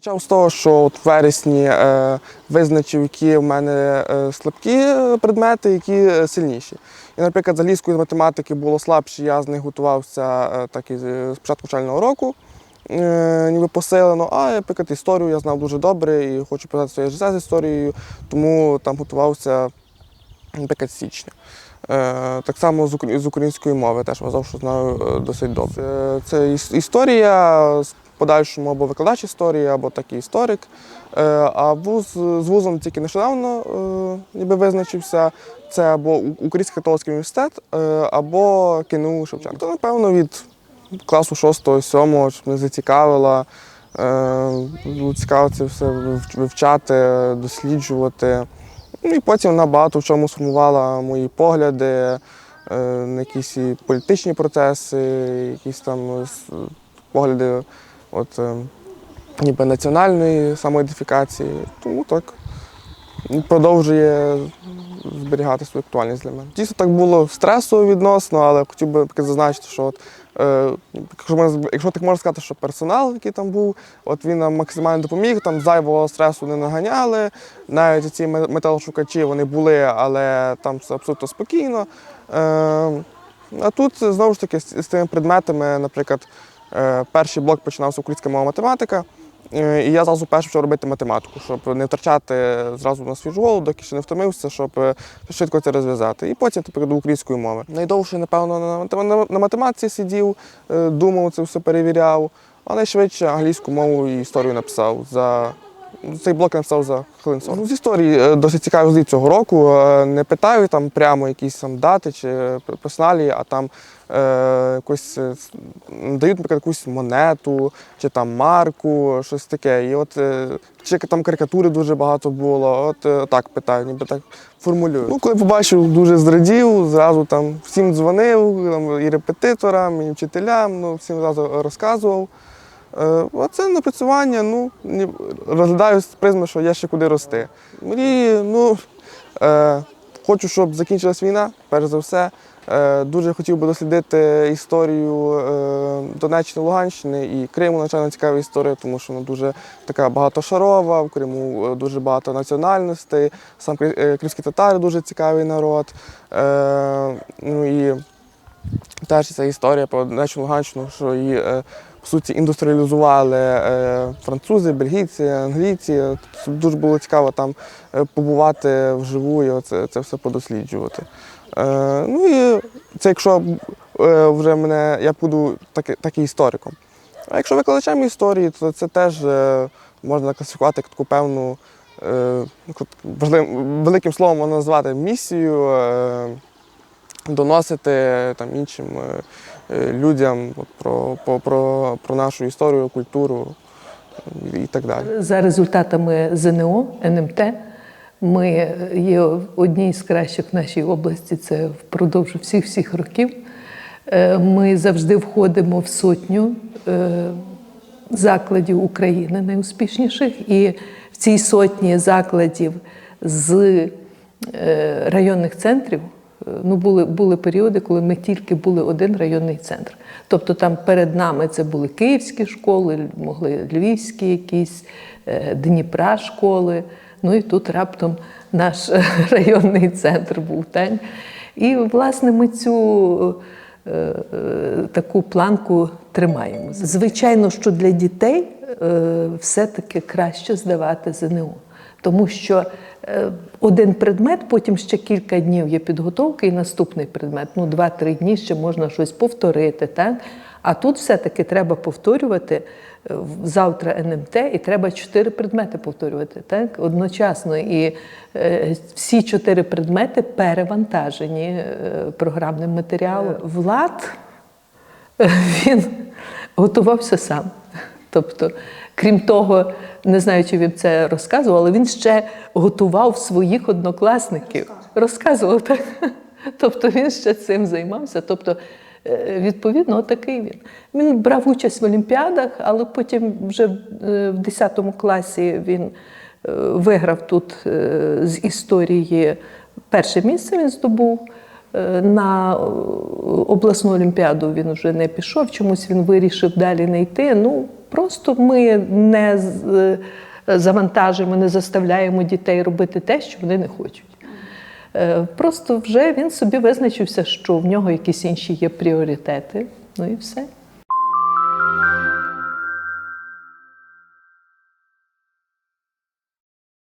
Почав з того, що от в вересні е, визначив, які в мене е, слабкі е, предмети, які е, сильніші. І, наприклад, з англійської математики було слабше, я з них готувався е, так і з з початку навчального року, е, ніби посилено. А, наприклад, історію я знав дуже добре і хочу писати своє життя з історією, тому там готувався, наприклад, з січня. Е, Так само з української мови теж вважав, що знаю е, досить добре. Е, Це історія подальшому або викладач історії, або такий історик. Е, А вуз з вузом тільки нещодавно е, ніби визначився. Це або Український католицький університет, е, або КНУ Шевченка. То, напевно, від класу 6-7 мене зацікавила. Цікаво це все вивчати, досліджувати. Ну, і потім вона багато в чому сформувала мої погляди на якісь і політичні процеси, якісь там погляди от, е, ніби національної самоідентифікації. Тому так продовжує зберігати свою актуальність для мене. Дійсно, так було стресово відносно, але хотів би таки зазначити, що от, е, якщо, якщо так можна сказати, що персонал, який там був, от він нам максимально допоміг, там зайвого стресу не наганяли. Навіть ці ме- металошукачі вони були, але там все абсолютно спокійно. Е, а тут знову ж таки з, тими предметами, наприклад, перший блок починався українська мова математика. Е, І я зразу перше почав робити математику, щоб не втрачати зразу на свіжу голову, доки ще не втомився, щоб е, швидко це розв'язати. І потім тепер до української мови. Найдовше, напевно, на, мат- на, на математиці сидів, е, думав, це все перевіряв, а найшвидше англійську мову і історію написав за. Цей блок написав за хвилин 40. Ну, З історії е, досить цікавий звіт цього року. Е, Не питаю там прямо якісь там дати чи персоналі, а там е, якось е, дають, наприклад, якусь монету чи там марку, щось таке. І от е, чи там карикатури дуже багато було. От е, так питаю, ніби так формулюю. Ну, коли побачив, дуже зрадів, зразу там всім дзвонив, там, і репетиторам, і вчителям, ну, всім зразу розказував. Е, А це напрацювання, ну, розглядаю з призми, що є ще куди рости. Мрії, ну, е, хочу, щоб закінчилась війна, перш за все. Е, дуже хотів би дослідити історію е, Донеччини, Луганщини і Криму, надзвичайно цікава історія, тому що вона дуже така багатошарова, в Криму е, дуже багато національностей, сам е, кримські татари дуже цікавий народ. Е, ну і теж ця історія про Донеччину Луганщину, що її е, по суті індустріалізували е, французи, бельгійці, англійці. Це Дуже було цікаво там е, побувати вживу і оце, це все подосліджувати. Е, ну і це якщо вже мене я буду так, так і істориком. А якщо викладачем історії, то це теж можна класифікувати як таку певну е, важливим, великим словом назвати місію. Доносити там іншим е, е, людям от, про, про, про, про нашу історію, культуру і так далі. За результатами ЗНО, НМТ, ми є одні з кращих в нашій області. Це впродовж всіх всіх років. Е, Ми завжди входимо в сотню закладів України найуспішніших, і в цій сотні закладів з районних центрів. Ну, були, були періоди, коли ми тільки були один районний центр. Тобто там перед нами це були київські школи, могли львівські якісь, е, Дніпра школи. Ну і тут раптом наш районний центр був. Тань. І, власне, ми цю е, е, таку планку тримаємо. Звичайно, що для дітей все-таки краще здавати ЗНО. Тому що один предмет, потім ще кілька днів є підготовки, і наступний предмет. Ну, два-три дні ще можна щось повторити. Так? А тут все-таки треба повторювати е, завтра НМТ, і треба чотири предмети повторювати так? одночасно. І е, всі чотири предмети перевантажені е, програмним матеріалом. Влад він готувався сам. Тобто, крім того, не знаю, чи він це розказував, але він ще готував своїх однокласників. Розказував так. Тобто він ще цим займався. Тобто, е, відповідно, такий він. Він брав участь в олімпіадах, але потім вже е, в 10 класі він е, виграв тут з історії перше місце він здобув. На обласну олімпіаду він вже не пішов, чомусь він вирішив далі не йти. Ну, Просто ми не е, завантажуємо, не заставляємо дітей робити те, що вони не хочуть. Е, Просто вже він собі визначився, що в нього якісь інші є пріоритети. Ну і все.